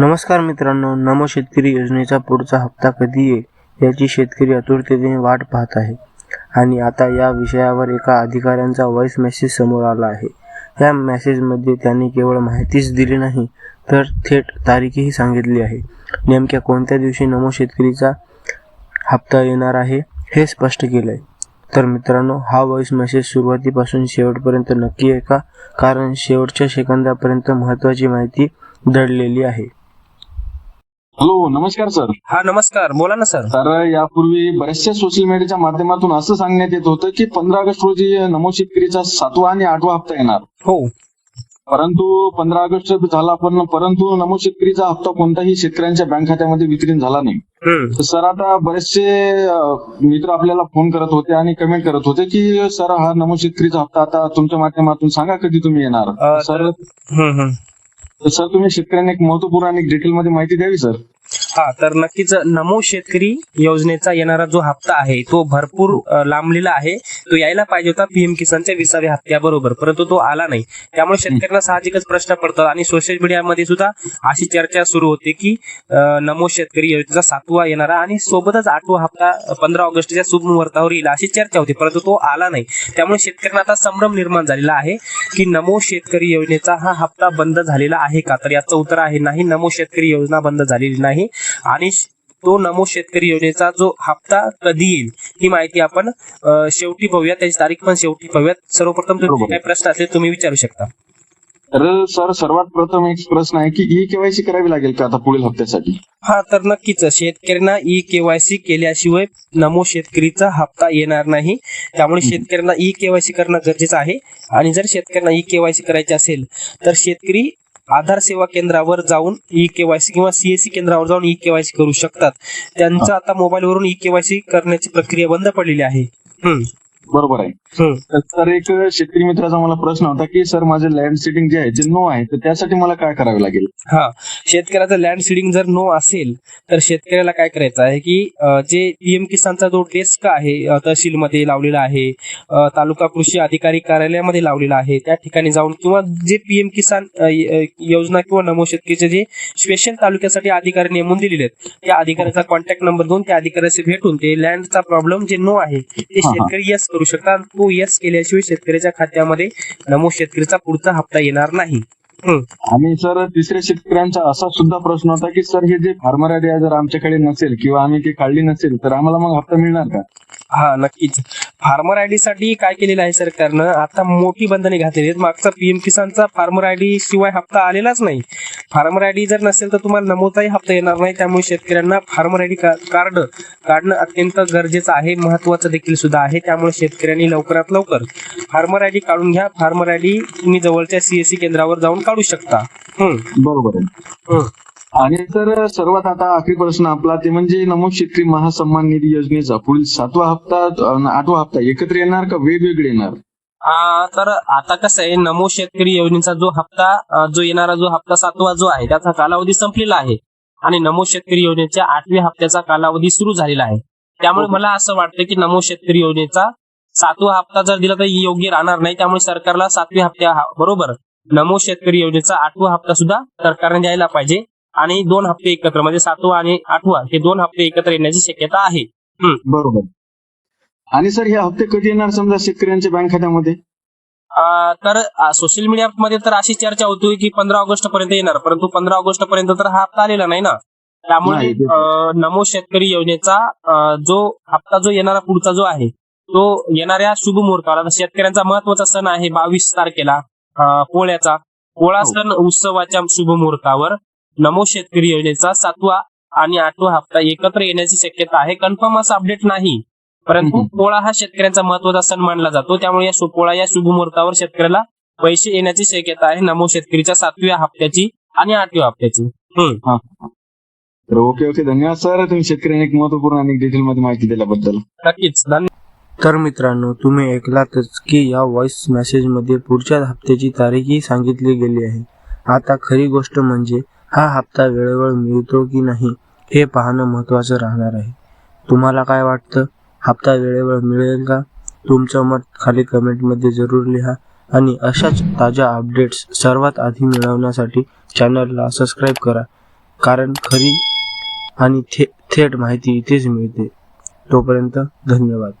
नमस्कार मित्रांनो नमो शेतकरी योजनेचा पुढचा हप्ता कधी येईल याची शेतकरी आतुरतेने वाट पाहत आहे. आणि आता या विषयावर एका अधिकाऱ्यांचा व्हॉइस मेसेज समोर आला आहे. या मेसेजमध्ये त्यांनी केवळ माहितीच दिली नाही तर थेट तारीखही सांगितली आहे. नेमक्या कोणत्या दिवशी नमो शेतकरीचा हप्ता येणार आहे हे स्पष्ट केलं आहे तर मित्रांनो हा व्हॉइस मेसेज सुरुवातीपासून शेवटपर्यंत नक्की ऐका कारण शेवटच्या सेकंदापर्यंत महत्त्वाची माहिती दडलेली आहे. हॅलो नमस्कार सर हा नमस्कार. बोला ना सर तर यापूर्वी बऱ्याचशा सोशल मीडियाच्या माध्यमातून असं सांगण्यात येत होतं की पंधरा ऑगस्ट रोजी नमो शेतकरीचा सातवा आणि आठवा हप्ता येणार. हो. परंतु पंधरा ऑगस्ट झाला पण परंतु नमो शेतकरीचा हप्ता कोणताही शेतकऱ्यांच्या बँक खात्यामध्ये वितरण झाला नाही. सर आता बरेचसे मित्र आपल्याला फोन करत होते आणि कमेंट करत होते की सर हा नमो शेतकरीचा हप्ता आता तुमच्या माध्यमातून सांगा कधी तुम्ही येणार? सर. तर सर तुम्ही शेतकऱ्यांना एक महत्त्वपूर्ण आणि डिटेल मध्ये माहिती द्यावी सर? हा तर नक्कीच नमो शेतकरी योजनेचा येणारा जो हप्ता आहे तो भरपूर लांबलेला आहे. तो यायला पाहिजे होता पीएम किसानच्या विसाव्या हप्त्याबरोबर परंतु तो आला नाही. त्यामुळे शेतकऱ्यांना साहजिकच प्रश्न पडतात आणि सोशल मीडियामध्ये सुद्धा अशी चर्चा सुरू होते की नमो शेतकरी योजनेचा सातवा येणारा आणि सोबतच आठवा हप्ता पंधरा ऑगस्टच्या शुभ मुहूर्तावर येईल अशी चर्चा होती परंतु तो आला नाही. त्यामुळे शेतकऱ्यांना आता संभ्रम निर्माण झालेला आहे की नमो शेतकरी योजनेचा हा हप्ता बंद झालेला आहे का? तर याचं उत्तर आहे नाही नमो शेतकरी योजना बंद झालेली नाही. आणि तो नमो शेतकरी योजनेचा जो हप्ता कधी येईल ही माहिती आपण शेवटी पाहूया त्याची तारीख पण शेवटी पाहूयात. सर्वप्रथम. काही प्रश्न असले तुम्ही विचारू शकता. तर सर सर्वात प्रथम एक प्रश्न आहे की ई केवायसी करावी लागेल का आता पुढील हप्त्यासाठी? हा तर नक्कीच. शेतकऱ्यांना ई केवायसी केल्याशिवाय नमो शेतकरीचा हप्ता येणार नाही. त्यामुळे शेतकऱ्यांना ई केवायसी करणं गरजेचं आहे. आणि जर शेतकऱ्यांना ई केवायसी करायची असेल तर शेतकरी आधार सेवा केंद्रावर जाऊन ई केवायसी किंवा सीएससी केंद्रावर जाऊन ई केवायसी करू शकतात. त्यांचं आता मोबाईलवरून ई केवायसी करण्याची प्रक्रिया बंद पडलेली आहे. बरोबर आहे. तर सर एक शेतकरी मित्राचा मला प्रश्न होता की सर माझे लँड सेटिंग जे आहे ते नो आहे तर त्यासाठी मला काय करावे लागेल? हा. शेतकऱ्याचं लँड सीडिंग जर नो असेल तर शेतकऱ्याला काय करायचं आहे की जे पीएम किसानचा जो डेस्क आहे तहसीलमध्ये लावलेला आहे तालुका कृषी अधिकारी कार्यालयामध्ये लावलेला आहे त्या ठिकाणी जाऊन किंवा जे पीएम किसान योजना किंवा नमो शेतकरीचे जे स्पेशल तालुक्यासाठी अधिकारी नेमून दिलेले आहेत त्या अधिकाऱ्याचा कॉन्टॅक्ट नंबर देऊन त्या अधिकाऱ्याशी भेटून ते लँडचा प्रॉब्लेम जे नो आहे ते. शेतकरी यस करू शकतात तो यस केल्याशिवाय शेतकऱ्याच्या खात्यामध्ये नमो शेतकरीचा पुढचा हप्ता येणार नाही. आणि सर तिसऱ्या शेतकऱ्यांचा असा सुद्धा प्रश्न होता की सर हे जे फार्मर आयडिया जर आमच्याकडे नसेल किंवा आम्ही ती काढली नसेल तर आम्हाला मग हप्ता मिळणार का? हा नक्कीच. फार्मर आयडी साठी काय केलेलं आहे सरकारनं? आता मोठी बंधने घातलेली आहेत. मागचा पीएम किसानचा फार्मर आयडी शिवाय हप्ता आलेलाच नाही. फार्मर आयडी जर नसेल तर तुम्हाला नमोदाही हप्ता येणार नाही. त्यामुळे शेतकऱ्यांना फार्मर आयडी कार्ड काढणं अत्यंत गरजेचं आहे. महत्वाचं देखील सुद्धा आहे. त्यामुळे शेतकऱ्यांनी लवकरात लवकर फार्मर आयडी काढून घ्या. फार्मर आयडी तुम्ही जवळच्या सीएससी केंद्रावर जाऊन काढू शकता. बरोबर आहे. आणि सर सर्वात आता आखरी प्रश्न आपला ते म्हणजे नमो शेतकरी महासन्मान निधी योजनेचा. पुढील सातवा हप्ता आठवा हप्ता एकत्र येणार का वेगवेगळे येणार? आ, तर आता कसं आहे नमो शेतकरी योजनेचा जो हप्ता जो येणारा जो हप्ता सातवा जो आहे त्याचा कालावधी संपलेला आहे. आणि नमो शेतकरी योजनेच्या आठव्या हप्त्याचा कालावधी सुरू झालेला आहे. त्यामुळे. मला असं वाटतं की नमो शेतकरी योजनेचा सातवा हप्ता जर दिला तर योग्य राहणार नाही. त्यामुळे सरकारला सातव्या हप्त्या बरोबर. नमो शेतकरी योजनेचा आठवा हप्ता सुद्धा सरकारने द्यायला पाहिजे. आणि दोन हप्ते एकत्र म्हणजे सातवा आणि आठवा हे दोन हप्ते एकत्र येण्याची शक्यता आहे. बरोबर. आणि सर हे हप्ते कधी येणार समजा शेतकऱ्यांच्या बँक खात्यामध्ये? तर सोशल मीडियामध्ये तर अशी चर्चा होती की पंधरा ऑगस्ट पर्यंत येणार परंतु पंधरा ऑगस्ट पर्यंत तर हा हप्ता आलेला नाही ना. त्यामुळे नमो शेतकरी योजनेचा जो हप्ता जो येणारा पुढचा जो आहे तो येणाऱ्या शुभ मुहूर्तावर आता शेतकऱ्यांचा महत्त्वाचा सण आहे बावीस तारखेला पोळ्याचा. पोळा हो. सण उत्सवाच्या शुभ मुहूर्तावर नमो शेतकरी योजनेचा सातवा आणि आठवा हप्ता एकत्र येण्याची शक्यता आहे. कन्फर्म असं अपडेट नाही. परंतु. पोळा हा शेतकऱ्यांचा महत्त्वाचा सण मानला जातो. त्यामुळे या पोळा या शुभ मुहूर्तावर शेतकऱ्याला पैसे येण्याची शक्यता आहे. नमो शेतकरीच्या सातव्या हप्त्याची आणि आठव्या हप्त्याची. तर ओके ओके. धन्यवाद सर. तुम्ही शेतकऱ्यांनी एक महत्त्वपूर्ण आणि डिटेल मध्ये माहिती दिल्याबद्दल. नक्कीच. धन्यवाद तर मित्रांनो तुम्ही ऐकलातच की या व्हॉइस मेसेजमध्ये पुढच्या हप्त्याची तारीखही सांगितली गेली आहे. आता खरी गोष्ट म्हणजे हा हप्ता वेळेवर मिळतो की नाही हे पाहणं महत्त्वाचं राहणार आहे. तुम्हाला काय वाटतं? हप्ता वेळेवर मिळेल का? तुमचं मत खाली कमेंटमध्ये जरूर लिहा आणि अशाच ताज्या अपडेट्स सर्वात आधी मिळवण्यासाठी चॅनलला सबस्क्राईब करा कारण खरी आणि थे थेट माहिती इथेच मिळते. तोपर्यंत धन्यवाद.